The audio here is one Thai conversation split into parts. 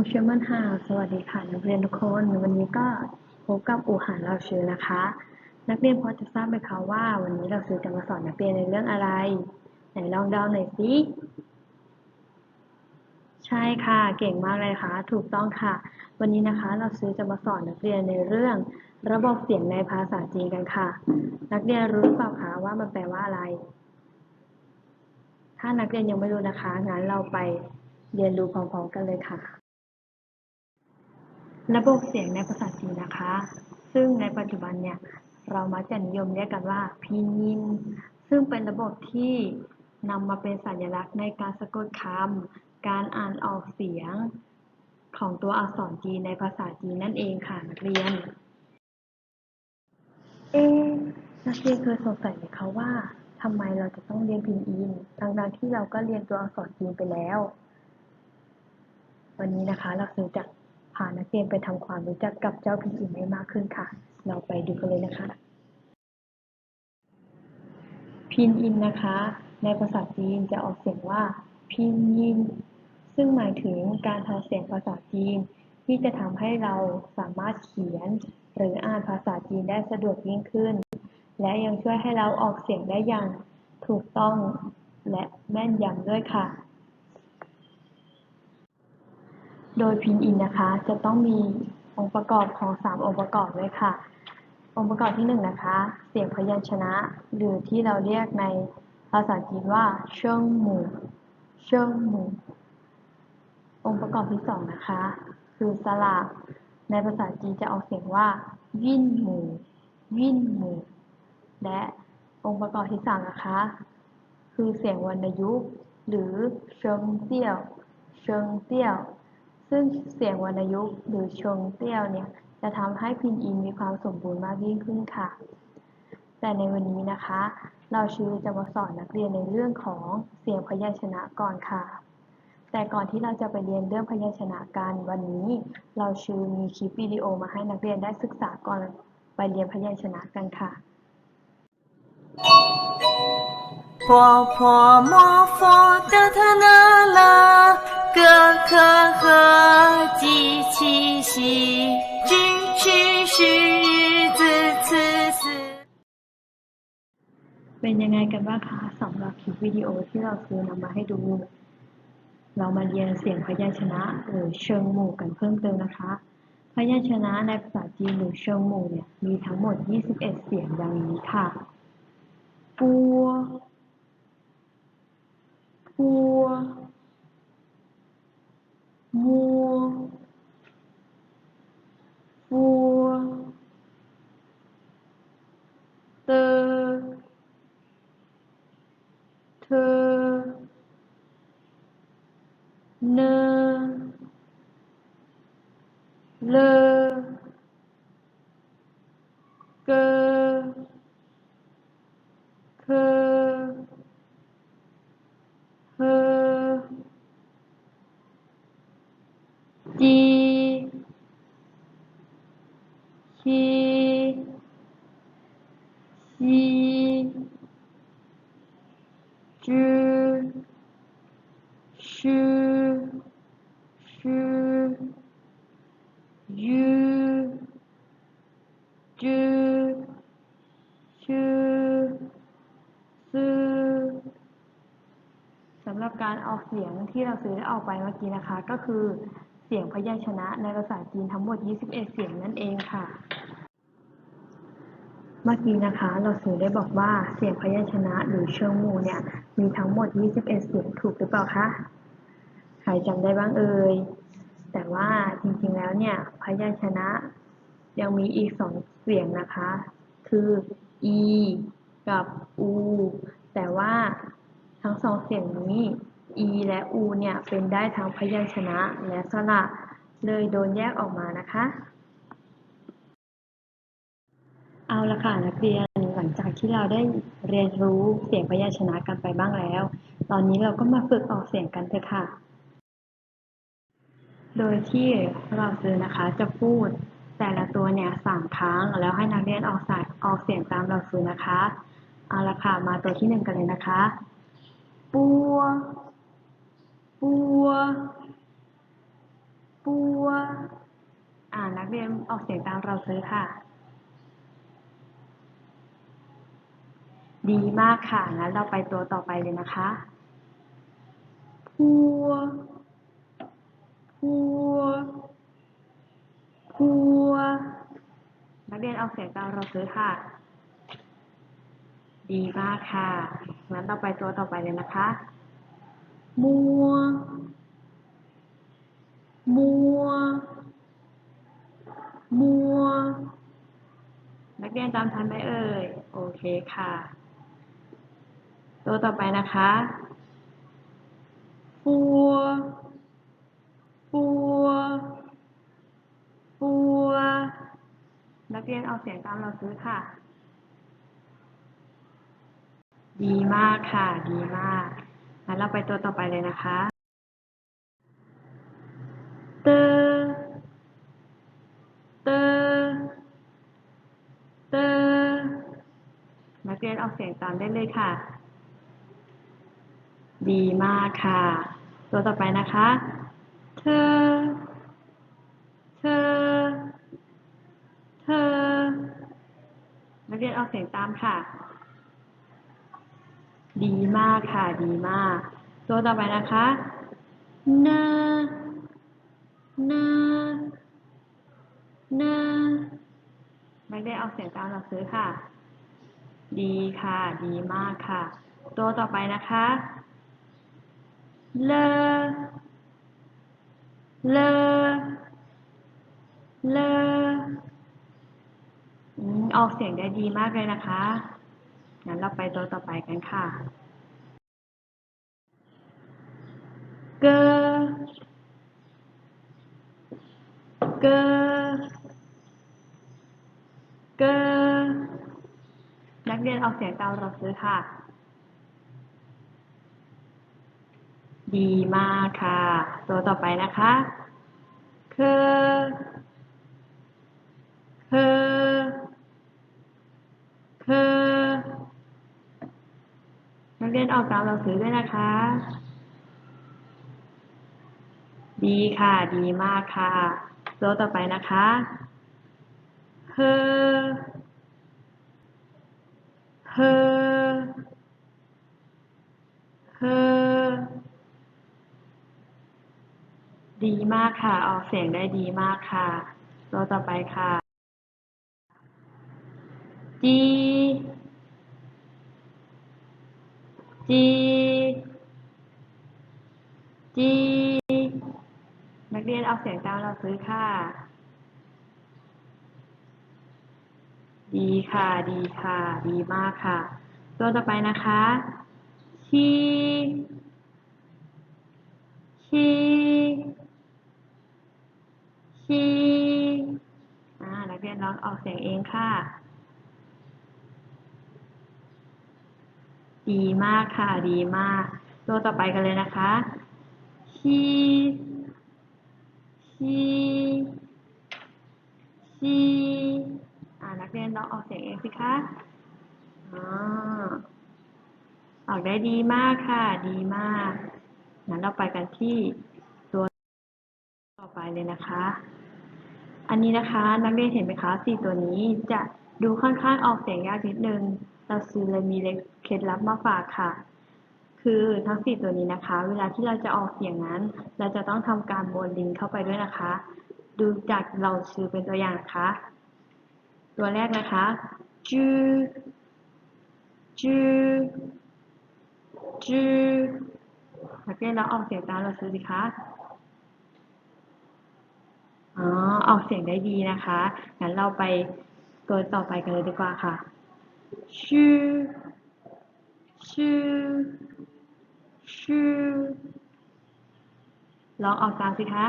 งเชื่อมั่นค่ะสวัสดีค่ะนักเรียนทุกคน วันนี้ก็พบกับอูหานเราชื่อนะคะ นักเรียนพอจะทราบไหมคะว่า วันนี้เราซื้อจะมาสอนนักเรียนในเรื่องอะไร ไหนลองเดาหน่อยสิใช่ค่ะ เก่งมากเลยค่ะ ถูกต้องค่ะ วันนี้นะคะ เราซื้อจะมาสอนนักเรียนในเรื่อง ระบบเสียงในภาษาจีนกันค่ะ นักเรียนรู้หรือเปล่าคะว่ามันแปลว่าอะไร ถ้านักเรียนยังไม่รู้นะคะงั้นเราไปเรียนรู้พร้อมๆกันเลยค่ะ ระบบเสียงในภาษาจีนนะคะ ซึ่งในปัจจุบันเนี่ยเรามักจะนิยมเรียกกันว่าพินยิน ซึ่งเป็นระบบที่นำมาเป็นสัญลักษณ์ในการสะกดคำการอ่านออกเสียงของตัวอักษรจีนในภาษาจีนนั่นเองค่ะนักเรียน เอ๊นักเรียนเคยสงสัยไหมคะว่าทำไมเราจะต้องเรียนพินอินทั้งๆที่เราก็เรียนตัวอักษรจีนไปแล้ว วันนี้นะคะเราจึงจะ พานักเรียนไปทำความรู้จักกับเจ้าพินอินให้มากขึ้นค่ะ เราไปดูกันเลยนะคะ พินอินนะคะ ในภาษาจีนจะออกเสียงว่า พินยิน ซึ่งหมายถึงการทำเสียงภาษาจีน ที่จะทำให้เราสามารถเขียน หรืออ่านภาษาจีนได้สะดวกยิ่งขึ้น และยังช่วยให้เราออกเสียงได้อย่างถูกต้องและแม่นยำด้วยค่ะ โดยพินอินนะคะ จะต้องมีองค์ประกอบของ 3 องค์ประกอบด้วยค่ะ องค์ประกอบที่ 1 นะคะ เสียงพยัญชนะ หรือที่เราเรียกในภาษาจีนว่าเชิงหมู่เชิงหมู่องค์ประกอบที่ 2 นะคะ คือสระในภาษาจีนจะออกเสียงว่าวินหมู่วินหมู่และองค์ประกอบที่ 3 นะคะ คือเสียงวรรณยุกต์หรือเชิงเตี้ยวเชิงเตี้ยวซึ่งเสียงวรรณยุกต์หรือเชิงเตี้ยวเนี่ยจะทำให้พินอินมีความสมบูรณ์มากยิ่งขึ้นค่ะ แต่ในวันนี้นะคะ เราชื่อจะมาสอนนักเรียนในเรื่องของเสียงพยัญชนะก่อนค่ะ แต่ก่อนที่เราจะไปเรียนเรื่องพยัญชนะกันวันนี้ เราชื่อมีคลิปวิดีโอมาให้นักเรียนได้ศึกษาก่อนไปเรียนพยัญชนะกันค่ะ 婆婆摩佛的他那拉， 咯可和鸡七夕，支持是日子次次。 เป็นยังไงกันบ้างคะสำหรับคลิปวิดีโอที่เราซื้อนำมาให้ดู เรามาเรียนเสียงพยัญชนะหรือเชิงหมู่กันเพิ่มเติมนะคะ พยัญชนะในภาษาจีนหรือเชิงหมู่เนี่ยมีทั้งหมด 21 เสียงดังนี้ค่ะ ปัว ปัว มั การออกเสียงที่เราซื้อได้ออกไปเมื่อกี้นะคะ ก็คือเสียงพยัญชนะในภาษาจีนทั้งหมด 21 เสียงนั่นเองค่ะ เมื่อกี้นะคะ เราสื่อได้บอกว่าเสียงพยัญชนะหรือเชิงมูเนี่ยมีทั้งหมด 21 เสียงถูกหรือเปล่าคะ ใครจำได้บ้างเอ่ย แต่ว่าจริงๆแล้วเนี่ยพยัญชนะยังมีอีกสองเสียงนะคะ คือ e กับ u แต่ว่าทั้งสองเสียงนี้ e และ u เนี่ยเป็นได้ทั้งพยัญชนะและสระเลยโดนแยกออกมานะคะ เอาละค่ะนักเรียนหลังจากที่เราได้เรียนรู้เสียงพยัญชนะกันไปบ้างแล้ว ตอนนี้เราก็มาฝึกออกเสียงกันเถอะค่ะ โดยที่เราซื้อนะคะจะพูดแต่ละตัวเนี่ยสามครั้ง แล้วให้นักเรียนออกสายออกเสียงตามเราซื้อนะคะ เอาละค่ะมาตัวที่หนึ่งกันเลยนะคะปัวปัว เรียนออกเสียงตามเราซื้อค่ะ ดีมากค่ะ งั้นเราไปตัวต่อไปเลยนะคะพัวพัวพัวนักเรียนเอาเสียงตามเราซื้อค่ะ ดีมากค่ะ งั้นเราไปตัวต่อไปเลยนะคะมัวมัว มัว นักเรียนจำทันไหมเอ่ย โอเคค่ะ ตัวต่อไปนะคะฟัวฟัวฟัวนักเรียนเอาเสียงตามเราซื้อค่ะ ดีมากค่ะ ดีมากงั้นเราไปตัวต่อไปเลยนะคะ ออกเสียงตามได้เลยค่ะ ดีมากค่ะ ตัวต่อไปนะคะ เธอ เธอ เธอ นักเรียนออกเสียงตามค่ะ ดีมากค่ะ ดีมาก ตัวต่อไปนะคะเนเนเนนักเรียนเอาเสียงตามหนังสือค่ะ ดีค่ะ ดีมากค่ะ ตัวต่อไปนะคะเลเลเลอืมออกเสียงได้ดีมากเลยนะคะ งั้นเราไปตัวต่อไปกันค่ะ เกอเกอเกอนักเรียน ออกเสียงตามเราซื้อค่ะ ดีมากค่ะ ตัวต่อไปนะคะเคอเคอเคอนักเรียนออกตามเราซื้อด้วยนะคะ ดีค่ะ ดีมากค่ะ ตัวต่อไปนะคะเฮอ เฮอเฮอดีมากค่ะ ออกเสียงได้ดีมากค่ะ ตัวต่อไปค่ะ จี จี จี นักเรียนเอาเสียงตามเราซื้อค่ะ ดีค่ะ ดีค่ะ ดีมากค่ะ ตัวต่อไปนะคะ ชีชีชีอ่านักเรียนลองออกเสียงเองค่ะ ดีมากค่ะ ดีมาก ตัวต่อไปกันเลยนะคะชีชีชี นักเรียนลองออกเสียงเองสิคะอ๋อออกได้ดีมากค่ะ ดีมากงั้นเราไปกันที่ตัวต่อไปเลยนะคะ อันนี้นะคะ นักเรียนเห็นไหมคะสี่ตัวนี้จะดูค่อนข้างออกเสียงยากนิดนึง เราซื้อเลยมีเคล็ดลับมาฝากค่ะ คือทั้งสี่ตัวนี้นะคะ เวลาที่เราจะออกเสียงนั้น เราจะต้องทำการบนลิ้นเข้าไปด้วยนะคะ ดูจากเราชื่อเป็นตัวอย่างนะคะ ตัวแรกนะคะจื้อจื้อจื้อนักเรียนเราออกเสียงตามเราซื้อสิคะอ๋อออกเสียงได้ดีนะคะ งั้นเราไปตัวต่อไปกันเลยดีกว่าค่ะ ชื่อ ชื่อ ชื่อ ลองออกตามสิคะ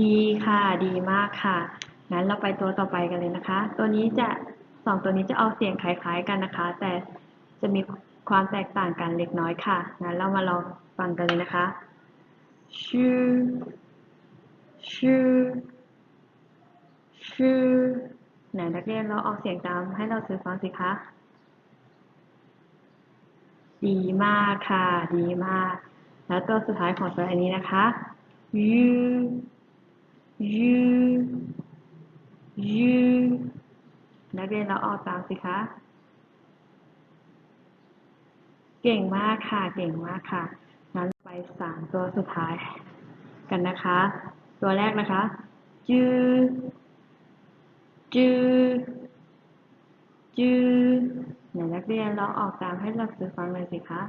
ดีค่ะ ดีมากค่ะ งั้นเราไปตัวต่อไปกันเลยนะคะ ตัวนี้จะสองตัวนี้จะออกเสียงคล้ายๆกันนะคะ แต่จะมีความแตกต่างกันเล็กน้อยค่ะ งั้นเรามาลองฟังกันเลยนะคะ ชื่อ ชื่อ ชื่อ ไหนนักเรียนเราออกเสียงตามให้เราซื้อฟังสิคะ ดีมากค่ะ ดีมาก แล้วตัวสุดท้ายของสระนี้นะคะ you you you นักเรียนเราออกตามสิคะ เก่งมากค่ะ เก่งมากค่ะ งั้นไปสามตัวสุดท้ายกันนะคะ ตัวแรกนะคะ จือ จือ จือไหนนักเรียนเราออกตามให้เราซื้อฟังเลยสิคะ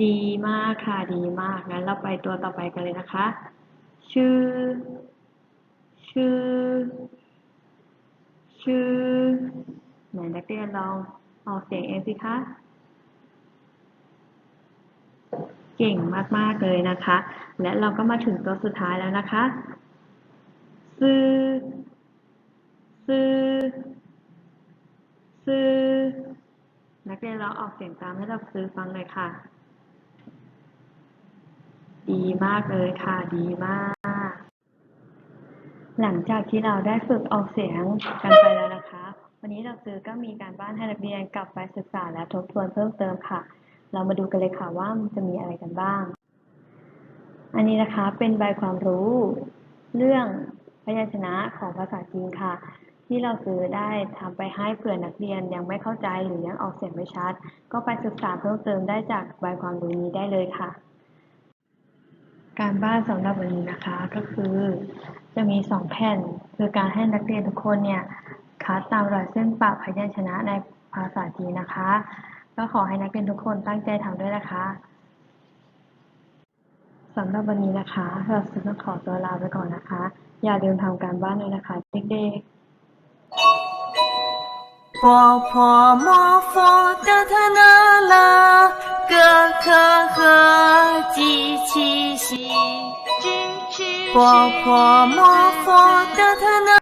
ดีมากค่ะ ดีมาก งั้นเราไปตัวต่อไปกันเลยนะคะ ชื่อ ชื่อ ชื่อ ไหนนักเรียนลองออกเสียงเองสิคะ เก่งมาก ๆ เลยนะคะ และเราก็มาถึงตัวสุดท้ายแล้วนะคะ ซื้อ ซื้อ ซื้อ นักเรียนเราออกเสียงตามให้เราซื้อฟังเลยค่ะ ดีมากเลยค่ะ ดีมาก หลังจากที่เราได้ฝึกออกเสียงกันไปแล้วนะคะ วันนี้เราซื้อก็มีการบ้านให้นักเรียนกลับไปศึกษาและทบทวนเพิ่มเติมค่ะ เรามาดูกันเลยค่ะว่ามันจะมีอะไรกันบ้าง อันนี้นะคะเป็นใบความรู้ เรื่องพยัญชนะของภาษาจีนค่ะ ที่เราซื้อได้ทำไปให้เผื่อนักเรียนยังไม่เข้าใจหรือยังออกเสียงไม่ชัด ก็ไปศึกษาเพิ่มเติมได้จากใบความรู้นี้ได้เลยค่ะ การบ้านสำหรับวันนี้นะคะก็คือจะมีสองแผ่น คือการให้นักเรียนทุกคนเนี่ยคัดตามรอยเส้นปะพยัญชนะในภาษาจีนนะคะ ก็ขอให้นักเรียนทุกคนตั้งใจทำด้วยนะคะสำหรับวันนี้นะคะเราจะต้องขอตัวลาไปก่อนนะคะ อย่าลืมทำการบ้านด้วยนะคะเด็กๆ 婆婆摩佛的他那拉，咯可和鸡七西， 婆婆摩佛的特那。